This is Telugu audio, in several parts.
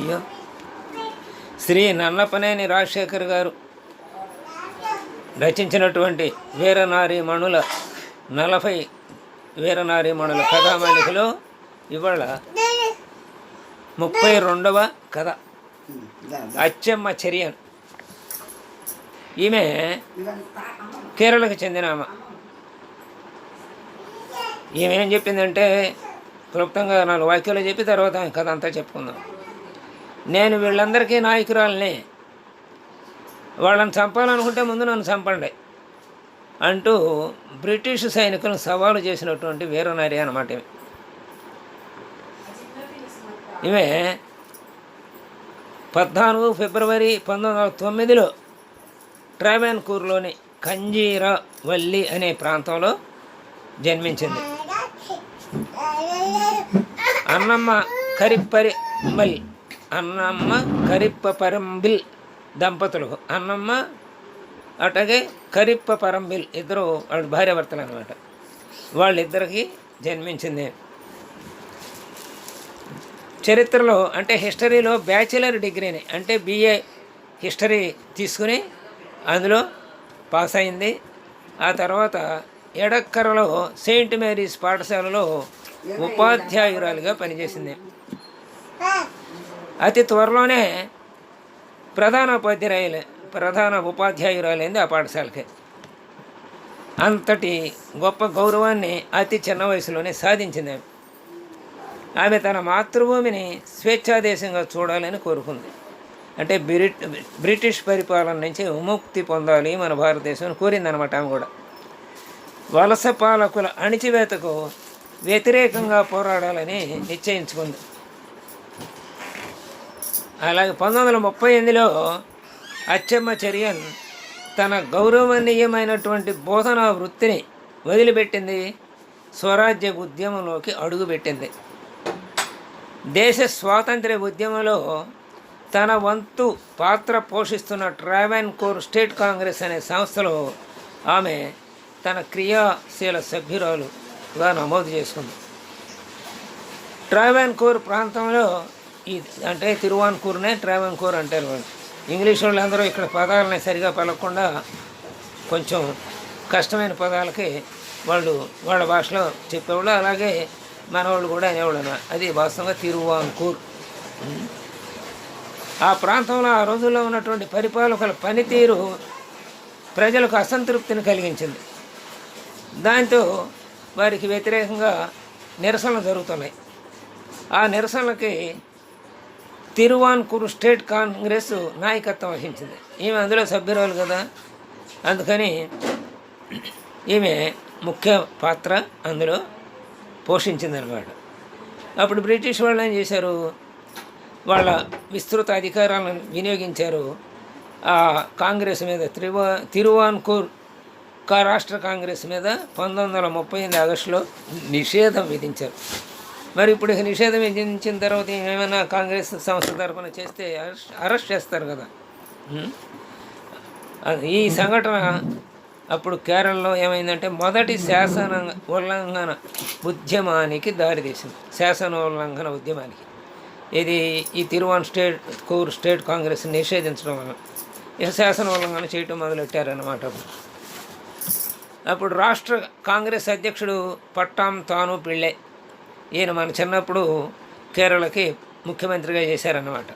అయ్యో. శ్రీ నన్నపనేని రాజశేఖర్ గారు రచించినటువంటి వీరనారీమణుల నలభై వీరనారీమణుల కథామాలికలో ఇవాళ ముప్పై రెండవ కథ. అచ్చమ్మ చర్యన్. ఈమె కేరళకు చెందిన ఆమె. ఈమె ఏం చెప్పిందంటే క్లుప్తంగా నాలుగు వాక్యాలు చెప్పి తర్వాత ఆమె కథ అంతా చెప్పుకుందాం. నేను వీళ్ళందరికీ నాయకురాలని. వాళ్ళని చంపాలనుకుంటే ముందు నన్ను చంపండి అంటూ బ్రిటిష్ సైనికులను సవాలు చేసినటువంటి వీరనారి అన్నమాట ఇవే పద్నాలుగు ఫిబ్రవరి పంతొమ్మిది వందల తొమ్మిదిలో ట్రావెన్కూర్లోని కంజీరవల్లి అనే ప్రాంతంలో జన్మించింది. అన్నమ్మ కరిప్పరిమల్ అన్నమ్మ కరిప్ప పరంబిల్ దంపతులు. అన్నమ్మ అట్లాగే కరిప్ప పరంబిల్ ఇద్దరు వాళ్ళ భార్యాభర్తలు అనమాట వాళ్ళిద్దరికి జన్మించింది. చరిత్రలో అంటే హిస్టరీలో బ్యాచిలర్ డిగ్రీని అంటే బిఏ హిస్టరీ తీసుకుని అందులో పాస్ అయింది. ఆ తర్వాత ఎడక్కరలో సెయింట్ మేరీస్ పాఠశాలలో ఉపాధ్యాయురాలుగా పనిచేసింది. అతి త్వరలోనే ప్రధాన ఉపాధ్యాయులు ప్రధాన ఉపాధ్యాయురాలైంది ఆ పాఠశాలకి. అంతటి గొప్ప గౌరవాన్ని అతి చిన్న వయసులోనే సాధించింది ఆమె. ఆమె తన మాతృభూమిని స్వేచ్ఛాదేశంగా చూడాలని కోరుకుంది. అంటే బ్రిట్ బ్రిటిష్ పరిపాలన నుంచి విముక్తి పొందాలి మన భారతదేశం కోరిందనమాట ఆమె కూడా. వలస పాలకుల అణిచివేతకు వ్యతిరేకంగా పోరాడాలని నిశ్చయించుకుంది. అలాగే పంతొమ్మిది వందల ముప్పై ఎనిమిదిలో అచ్చమ్మ చర్యన్ తన గౌరవనీయమైనటువంటి బోధనా వృత్తిని వదిలిపెట్టింది. స్వరాజ్య ఉద్యమంలోకి అడుగుపెట్టింది. దేశ స్వాతంత్ర్య ఉద్యమంలో తన వంతు పాత్ర పోషిస్తున్న ట్రావెన్కోర్ స్టేట్ కాంగ్రెస్ అనే సంస్థలో ఆమె తన క్రియాశీల సభ్యురాలుగా నమోదు చేసుకుంది. ట్రావెన్కోర్ ప్రాంతంలో ఈ అంటే తిరువాన్కూర్నే ట్రావెన్కూర్ అంటారు. ఇంగ్లీష్ వాళ్ళు అందరూ ఇక్కడ పదాలని సరిగా పలకకుండా కొంచెం కష్టమైన పదాలకి వాళ్ళు వాళ్ళ భాషలో చెప్పేవాళ్ళు. అలాగే మన వాళ్ళు కూడా అనేవాళ్ళు అన్నమాట. అది వాస్తవంగా తిరువాంకూర్ ఆ ప్రాంతంలో ఆ రోజుల్లో ఉన్నటువంటి పరిపాలకుల పనితీరు ప్రజలకు అసంతృప్తిని కలిగించింది. దాంతో వారికి వ్యతిరేకంగా నిరసనలు జరుగుతున్నాయి. ఆ నిరసనలకి తిరువాన్కూరు స్టేట్ కాంగ్రెస్ నాయకత్వం వహించింది. ఈమె అందులో సభ్యురాలు కదా. అందుకని ఈమె ముఖ్య పాత్ర అందులో పోషించిందనమాట. అప్పుడు బ్రిటిష్ వాళ్ళు ఏం చేశారు? వాళ్ళ విస్తృత అధికారాలను వినియోగించారు. ఆ కాంగ్రెస్ మీద త్రివా తిరువాన్కూర్ కా రాష్ట్ర కాంగ్రెస్ మీద పంతొమ్మిది వందల ముప్పై ఎనిమిది ఆగస్టులో నిషేధం విధించారు. మరి ఇప్పుడు నిషేధం విధించిన తర్వాత ఏమైనా కాంగ్రెస్ సంస్థ తరఫున చేస్తే అరెస్ట్ అరెస్ట్ చేస్తారు కదా. అది- ఈ సంఘటన అప్పుడు కేరళలో ఏమైందంటే మొదటి శాసన ఉల్లంఘన ఉద్యమానికి దారితీసింది శాసన ఉల్లంఘన ఉద్యమానికి. ఇది ఈ తిరువాన్ స్టేట్ కూర్ స్టేట్ కాంగ్రెస్ నిషేధించడం వల్ల ఇక శాసన ఉల్లంఘన చేయటం మొదలెట్టారన్నమాట అప్పుడు రాష్ట్ర కాంగ్రెస్ అధ్యక్షుడు పట్టాం తాను పిళ్ళే ఈయన మన చిన్నప్పుడు కేరళకి ముఖ్యమంత్రిగా చేశారన్నమాట.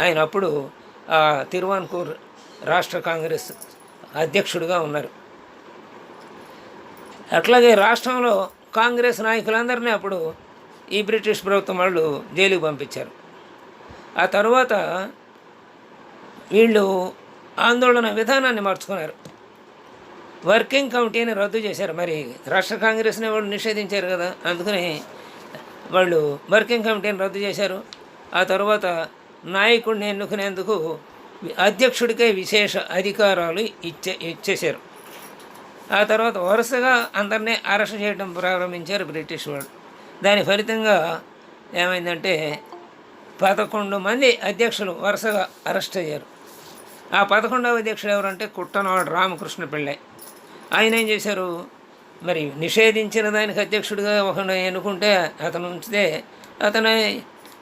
ఆయన అప్పుడు ఆ తిరువాన్కూర్ రాష్ట్ర కాంగ్రెస్ అధ్యక్షుడిగా ఉన్నారు. అట్లాగే రాష్ట్రంలో కాంగ్రెస్ నాయకులందరినీ అప్పుడు ఈ బ్రిటిష్ ప్రభుత్వం వాళ్ళు జైలుకి పంపించారు. ఆ తర్వాత వీళ్ళు ఆందోళన విధానాన్ని మార్చుకున్నారు. వర్కింగ్ కమిటీని రద్దు చేశారు. మరి రాష్ట్ర కాంగ్రెస్ని వాళ్ళు నిషేధించారు కదా అందుకని వాళ్ళు వర్కింగ్ కమిటీని రద్దు చేశారు. ఆ తర్వాత నాయకుడిని ఎన్నుకునేందుకు అధ్యక్షుడికే విశేష అధికారాలు ఇచ్చే ఇచ్చేశారు. ఆ తర్వాత వరుసగా అందరినీ అరెస్ట్ చేయడం ప్రారంభించారు బ్రిటిష్ వాళ్ళు దాని ఫలితంగా ఏమైందంటే పదకొండు మంది అధ్యక్షులు వరుసగా అరెస్ట్ అయ్యారు. ఆ పదకొండవ అధ్యక్షుడు ఎవరంటే కుట్టనవాడు రామకృష్ణ పిళ్ళై. ఆయన ఏం చేశారు? మరి నిషేధించిన దానికి అధ్యక్షుడిగా ఒకడు ఎన్నుకుంటే అతను ఉంచితే అతను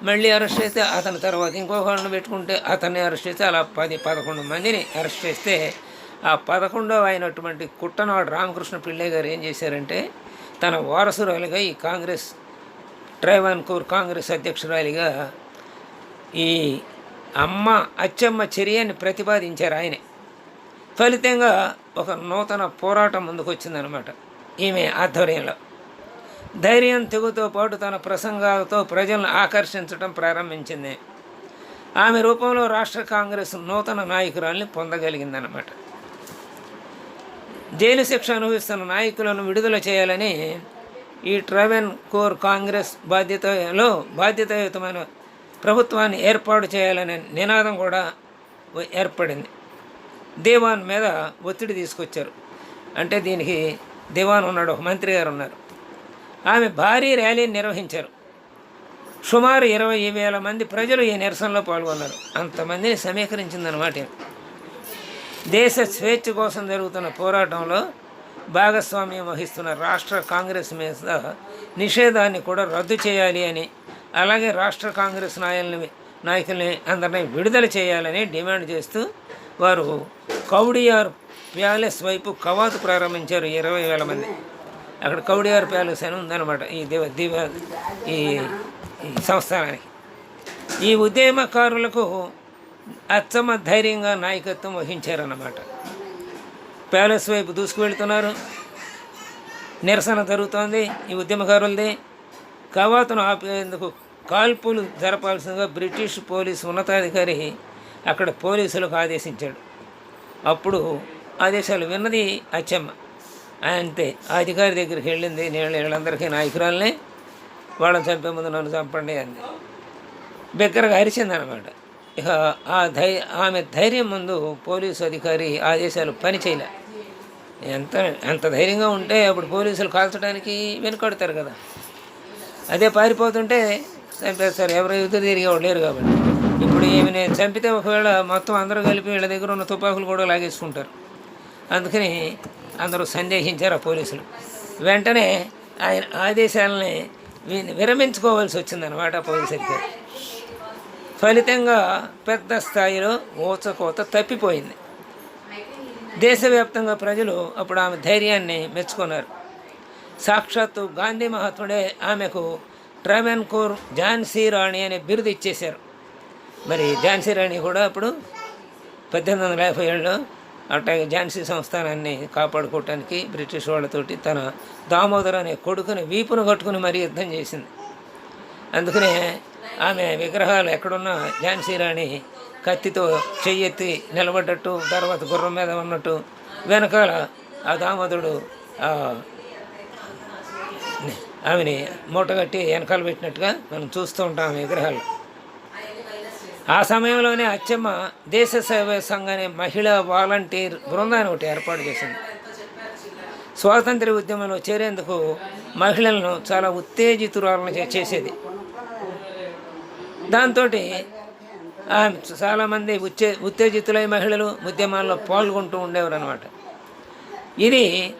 మళ్ళీ అరెస్ట్ చేస్తే అతని తర్వాత ఇంకొకరిని పెట్టుకుంటే అతన్ని అరెస్ట్ చేస్తే అలా పది పదకొండు మందిని అరెస్ట్ చేస్తే ఆ పదకొండవ అయినటువంటి కుట్టనాడు రామకృష్ణ పిళ్ళయ్య గారు ఏం చేశారంటే తన వారసురాలిగా ఈ కాంగ్రెస్ ట్రైవాన్కూర్ కాంగ్రెస్ అధ్యక్షురాలిగా ఈ అమ్మ అచ్చమ్మ చర్యని ప్రతిపాదించారు ఆయనే. ఫలితంగా ఒక నూతన పోరాటం ముందుకు వచ్చిందనమాట ఈమె ఆధ్వర్యంలో. ధైర్యం తెగుతో పాటు తన ప్రసంగాలతో ప్రజలను ఆకర్షించడం ప్రారంభించింది. ఆమె రూపంలో రాష్ట్ర కాంగ్రెస్ నూతన నాయకురాల్ని పొందగలిగిందన్నమాట. జైలు శిక్ష అనుభవిస్తున్న నాయకులను విడుదల చేయాలని ఈ ట్రావెన్ కోర్ కాంగ్రెస్ బాధ్యతలో బాధ్యతాయుతమైన ప్రభుత్వాన్ని ఏర్పాటు చేయాలనే నినాదం కూడా ఏర్పడింది. దేవాన్ మీద ఒత్తిడి తీసుకొచ్చారు. అంటే దీనికి దివాన్ ఉన్నాడు ఒక మంత్రి గారు ఉన్నారు. ఆమె భారీ ర్యాలీని నిర్వహించారు. సుమారు ఇరవై వేల మంది ప్రజలు ఈ నిరసనలో పాల్గొన్నారు. అంతమందిని సమీకరించిందనమాట దేశ స్వేచ్ఛ కోసం జరుగుతున్న పోరాటంలో భాగస్వామ్యం వహిస్తున్న రాష్ట్ర కాంగ్రెస్ మీద నిషేధాన్ని కూడా రద్దు చేయాలి అని అలాగే రాష్ట్ర కాంగ్రెస్ నాయకుల్ని నాయకుల్ని అందరినీ విడుదల చేయాలని డిమాండ్ చేస్తూ వారు కౌడియార్ ప్యాలెస్ వైపు కవాతు ప్రారంభించారు ఇరవై వేల మంది. అక్కడ కౌడియార్ ప్యాలెస్ అని ఉందన్నమాట ఈ దేవ దీవ ఈ సంస్థానానికి. ఈ ఉద్యమకారులకు అచ్చమ్మ ధైర్యంగా నాయకత్వం వహించారన్నమాట. ప్యాలెస్ వైపు దూసుకువెళ్తున్నారు. నిరసన జరుగుతోంది ఈ ఉద్యమకారులది. కవాతును ఆపేందుకు కాల్పులు జరపాల్సిందిగా బ్రిటిష్ పోలీసు ఉన్నతాధికారి అక్కడ పోలీసులకు ఆదేశించాడు. అప్పుడు ఆదేశాలు విన్నది అచ్చమ్మ. అంతే. ఆ అధికారి దగ్గరికి వెళ్ళింది. నేను వీళ్ళందరికీ నాయకురాల్ని వాళ్ళని చంపే ముందు నన్ను చంపండి అంది. బిగ్గరగా అరిచిందనమాట. ఇక ఆ ధై ఆమె ధైర్యం ముందు పోలీసు అధికారి ఆదేశాలు పని చేయలే ఎంత ఎంత ధైర్యంగా ఉంటే అప్పుడు పోలీసులు కాల్చడానికి వెనుకడతారు కదా. అదే పారిపోతుంటే చంపేస్తారు. ఎవరు ఎదురు తిరిగేవాడు లేరు కాబట్టి. ఇప్పుడు ఈమె చంపితే ఒకవేళ మొత్తం అందరూ కలిపి వీళ్ళ దగ్గర ఉన్న తుపాకులు కూడా లాగేసుకుంటారు. అందుకని అందరూ సందేహించారు ఆ పోలీసులు. వెంటనే ఆయన ఆదేశాలని వి- విరమించుకోవాల్సి వచ్చిందనమాట ఆ అధికారి. ఫలితంగా పెద్ద స్థాయిలో ఊచకోత తప్పిపోయింది. దేశవ్యాప్తంగా ప్రజలు అప్పుడు ఆమె ధైర్యాన్ని మెచ్చుకున్నారు. సాక్షాత్తు గాంధీ మహాత్ముడే ఆమెకు ట్రావెన్కూర్ ఝాన్సీ రాణి అనే బిరుదు ఇచ్చేశారు. మరి ఝాన్సీ రాణి కూడా అప్పుడు పద్దెనిమిది వందల యాభై ఏడులో అట్లాగే ఝాన్సీ సంస్థానాన్ని కాపాడుకోవటానికి బ్రిటిష్ వాళ్ళతోటి తన దామోదర్ అనే కొడుకుని వీపును కట్టుకుని మరీ యుద్ధం చేసింది. అందుకనే ఆమె విగ్రహాలు ఎక్కడున్నా ఝాన్సీ రాణి కత్తితో చెయ్యెత్తి నిలబడ్డట్టు తర్వాత గుర్రం మీద ఉన్నట్టు వెనకాల ఆ దామోదరుడు ఆమెని మూటగట్టి వెనకాల పెట్టినట్టుగా మనం చూస్తూ ఉంటాం ఆమె విగ్రహాలు. ఆ సమయంలోనే అచ్చమ్మ దేశ సేవ సంఘ అనే మహిళా వాలంటీర్ బృందాన్ని ఒకటి ఏర్పాటు చేసింది. స్వాతంత్ర ఉద్యమంలో చేరేందుకు మహిళలను చాలా ఉత్తేజితురాలను చేసేది. దాంతో చాలామంది ఉచ్చే ఉత్తేజితులై మహిళలు ఉద్యమాల్లో పాల్గొంటూ ఉండేవారు అనమాట ఇది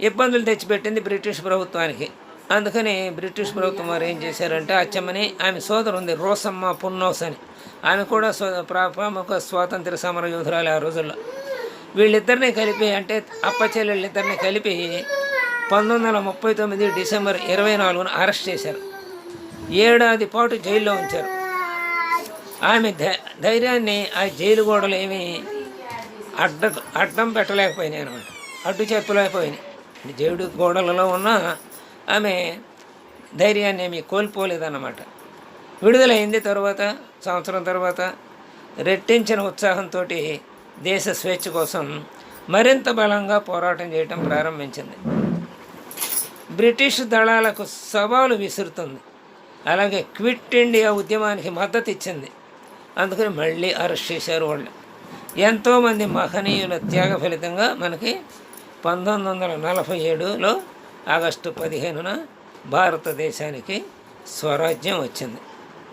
ఇబ్బందులు తెచ్చిపెట్టింది బ్రిటిష్ ప్రభుత్వానికి. అందుకని బ్రిటిష్ ప్రభుత్వం వారు ఏం చేశారంటే అచ్చమ్మని ఆమె సోదరు ఉంది రోసమ్మ పున్నోస్ అని ఆమె కూడా స్వ ప్రముఖ స్వాతంత్ర సమర యోధురాలు ఆ రోజుల్లో. వీళ్ళిద్దరిని కలిపి అంటే అప్పచెల్లెళ్ళిద్దరిని కలిపి పంతొమ్మిది వందల ముప్పై తొమ్మిది డిసెంబర్ ఇరవై నాలుగున అరెస్ట్ చేశారు. ఏడాది పాటు జైల్లో ఉంచారు. ఆమె ధై- ధైర్యాన్ని ఆ జైలు గోడలు ఏమీ అడ్డ అడ్డం పెట్టలేకపోయినాయి అనమాట. అడ్డు చెప్పలేకపోయినాయి జైలు గోడలలో ఉన్న ఆమె ధైర్యాన్ని ఏమీ కోల్పోలేదన్నమాట. విడుదలైంది తర్వాత సంవత్సరం తర్వాత రెట్టించిన ఉత్సాహంతో దేశ స్వేచ్ఛ కోసం మరింత బలంగా పోరాటం చేయటం ప్రారంభించింది. బ్రిటిష్ దళాలకు సవాలు విసురుతుంది. అలాగే క్విట్ ఇండియా ఉద్యమానికి మద్దతు ఇచ్చింది. అందుకని మళ్ళీ అరెస్ట్ చేశారు వాళ్ళు. ఎంతోమంది మహనీయుల త్యాగ ఫలితంగా మనకి పంతొమ్మిది వందల నలభై ఏడులో ఆగస్టు పదిహేనున భారతదేశానికి స్వరాజ్యం వచ్చింది.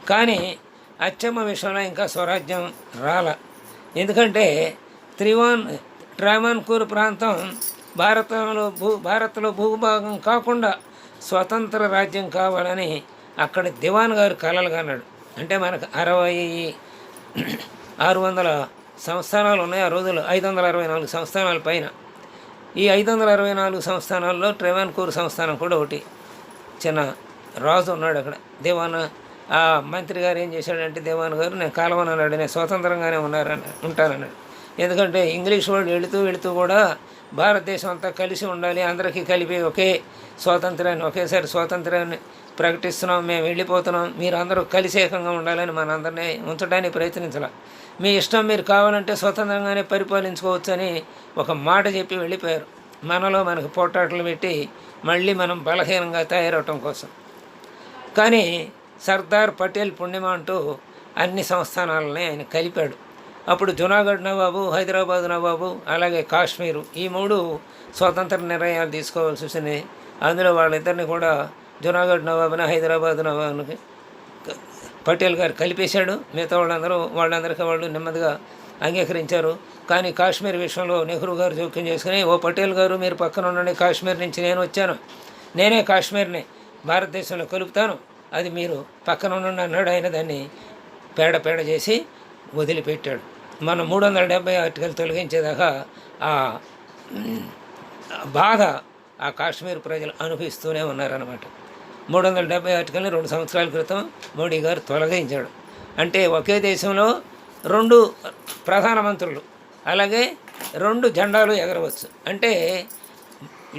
కానీ అచ్చమ్మ విషయంలో ఇంకా స్వరాజ్యం రాల. ఎందుకంటే త్రివాన్ ట్రావాన్కూర్ ప్రాంతం భారతంలో భూ భారత్లో భూభాగం కాకుండా స్వతంత్ర రాజ్యం కావాలని అక్కడ దివాన్ గారు కలలుగన్నాడు అంటే మనకు అరవై ఆరు వందల సంస్థానాలు ఉన్నాయి ఆ రోజుల్లో ఐదు వందల అరవై నాలుగు సంస్థానాల పైన. ఈ ఐదు వందల అరవై నాలుగు సంస్థానాల్లో ట్రెవాన్కూర్ సంస్థానం కూడా ఒకటి. చిన్న రాజు ఉన్నాడు అక్కడ. దేవాన మంత్రి గారు ఏం చేశాడంటే దేవాన్ గారు నేను కాలవనన్నాడు నేను స్వతంత్రంగానే ఉన్నారని ఉంటానన్నాడు ఎందుకంటే ఇంగ్లీష్ వాళ్ళు వెళుతూ వెళుతూ కూడా భారతదేశం అంతా కలిసి ఉండాలి అందరికీ కలిపి ఒకే స్వాతంత్రాన్ని ఒకేసారి స్వాతంత్రాన్ని ప్రకటిస్తున్నాం మేము వెళ్ళిపోతున్నాం మీరు అందరూ కలిసి ఏకంగా ఉండాలని మనందరినీ ఉంచడానికి ప్రయత్నించాల. మీ ఇష్టం మీరు కావాలంటే స్వతంత్రంగానే పరిపాలించుకోవచ్చని ఒక మాట చెప్పి వెళ్ళిపోయారు. మనలో మనకు పోటాట్లు పెట్టి మళ్ళీ మనం బలహీనంగా తయారవటం కోసం. కానీ సర్దార్ పటేల్ పుణ్యమ అంటూ అన్ని సంస్థానాలని ఆయన కలిపాడు. అప్పుడు జునాగఢ్ నవాబు హైదరాబాద్ నవాబు అలాగే కాశ్మీరు ఈ మూడు స్వతంత్ర నిర్ణయాలు తీసుకోవాల్సి వచ్చింది. అందులో వాళ్ళిద్దరిని కూడా జునాగఢ్ నవాబుని హైదరాబాద్ నవాబుని పటేల్ గారు కలిపేశాడు. మిగతా వాళ్ళందరూ వాళ్ళందరికీ వాళ్ళు నెమ్మదిగా అంగీకరించారు. కానీ కాశ్మీర్ విషయంలో నెహ్రూ గారు జోక్యం చేసుకుని ఓ పటేల్ గారు మీరు పక్కన ఉండండి కాశ్మీర్ నుంచి నేను వచ్చాను. నేనే కాశ్మీర్ని భారతదేశంలో కలుపుతాను. అది మీరు పక్కన ఉన్న అన్నాడు ఆయన దాన్ని పేడ పేడ చేసి వదిలిపెట్టాడు. మనం మూడు వందల డెబ్బై ఆర్టికల్ తొలగించేదాకా ఆ బాధ ఆ కాశ్మీర్ ప్రజలు అనుభవిస్తూనే ఉన్నారన్నమాట. మూడు వందల డెబ్బై ఆర్టికల్ని రెండు సంవత్సరాల క్రితం మోడీ గారు తొలగించాడు. అంటే ఒకే దేశంలో రెండు ప్రధానమంత్రులు అలాగే రెండు జెండాలు ఎగరవచ్చు. అంటే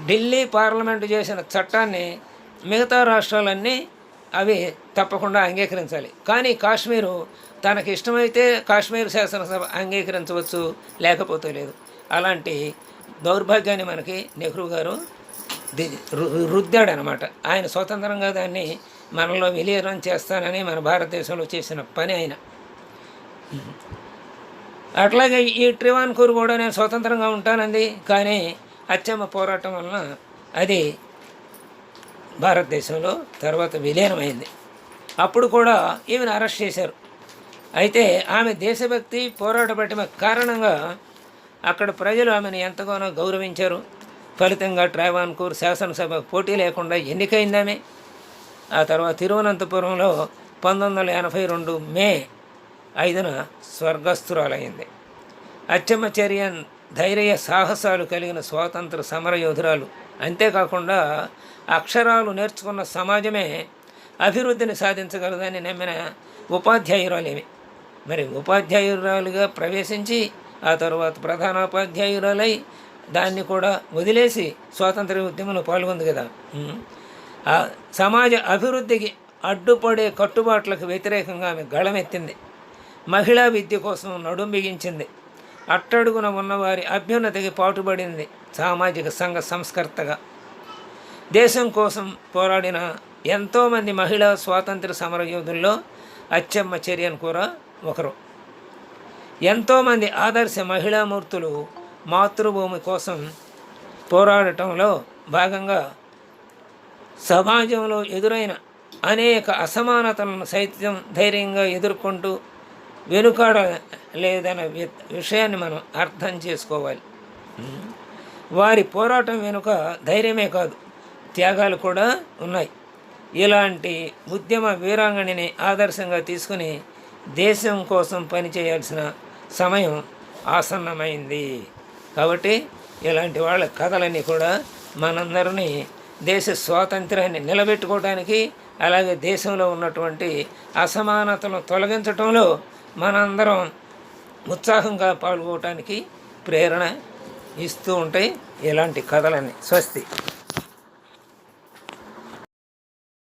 ఢిల్లీ పార్లమెంటు చేసిన చట్టాన్ని మిగతా రాష్ట్రాలన్నీ అవి తప్పకుండా అంగీకరించాలి. కానీ కాశ్మీరు తనకి ఇష్టమైతే కాశ్మీర్ శాసనసభ అంగీకరించవచ్చు లేకపోతే లేదు. అలాంటి దౌర్భాగ్యాన్ని మనకి నెహ్రూ గారు ది- రుద్దాడు అనమాట ఆయన స్వతంత్రంగా దాన్ని మనలో విలీనం చేస్తానని మన భారతదేశంలో చేసిన పని ఆయన. అట్లాగే ఈ ట్రివాన్కూర్ కూడా నేను స్వతంత్రంగా ఉంటానంది కానీ అచ్చమ్మ పోరాటం వలన అది భారతదేశంలో తర్వాత విలీనమైంది. అప్పుడు కూడా ఈమెను అరెస్ట్ చేశారు. అయితే ఆమె దేశభక్తి పోరాటపట్టిన కారణంగా అక్కడ ప్రజలు ఆమెను ఎంతగానో గౌరవించారు. ఫలితంగా ట్రావాన్కూర్ శాసనసభ పోటీ లేకుండా ఎన్నికైంది ఆ తర్వాత తిరువనంతపురంలో పంతొమ్మిది వందల ఎనభై రెండు మే ఐదున స్వర్గస్థురాలైంది. అచ్చమ్మచర్యన్ ధైర్య సాహసాలు కలిగిన స్వాతంత్ర సమర యోధురాలు అంతేకాకుండా అక్షరాలు నేర్చుకున్న సమాజమే అభివృద్ధిని సాధించగలదని నమ్మిన ఉపాధ్యాయురాలేమి. మరి ఉపాధ్యాయురాలుగా ప్రవేశించి ఆ తర్వాత ప్రధానోపాధ్యాయురాలై దాన్ని కూడా వదిలేసి స్వాతంత్ర ఉద్యమంలో పాల్గొంది కదా. ఆ సమాజ అభివృద్ధికి అడ్డుపడే కట్టుబాట్లకు వ్యతిరేకంగా ఆమె గళమెత్తింది. మహిళా విద్య కోసం నడుం బిగించింది. అట్టడుగున ఉన్నవారి అభ్యున్నతికి పాటుపడింది సామాజిక సంఘ సంస్కర్తగా. దేశం కోసం పోరాడిన ఎంతోమంది మహిళా స్వాతంత్ర సమర యోధుల్లో అచ్చమ్మ చర్యను కూడా ఒకరు. ఎంతోమంది ఆదర్శ మహిళామూర్తులు మాతృభూమి కోసం పోరాడటంలో భాగంగా సమాజంలో ఎదురైన అనేక అసమానతలను సైతం ధైర్యంగా ఎదుర్కొంటూ వెనుకాడ లేదన్న వి- విషయాన్ని మనం అర్థం చేసుకోవాలి. వారి పోరాటం వెనుక ధైర్యమే కాదు త్యాగాలు కూడా ఉన్నాయి. ఇలాంటి ఉద్యమ వీరాంగణిని ఆదర్శంగా తీసుకుని దేశం కోసం పనిచేయాల్సిన సమయం ఆసన్నమైంది. కాబట్టి ఇలాంటి వాళ్ళ కథలన్నీ కూడా మనందరినీ దేశ స్వాతంత్రాన్ని నిలబెట్టుకోవడానికి అలాగే దేశంలో ఉన్నటువంటి అసమానతలను తొలగించటంలో మనందరం ఉత్సాహంగా పాల్గొవటానికి ప్రేరణ ఇస్తూ ఉంటాయి ఇలాంటి కథలన్నీ స్వస్తి.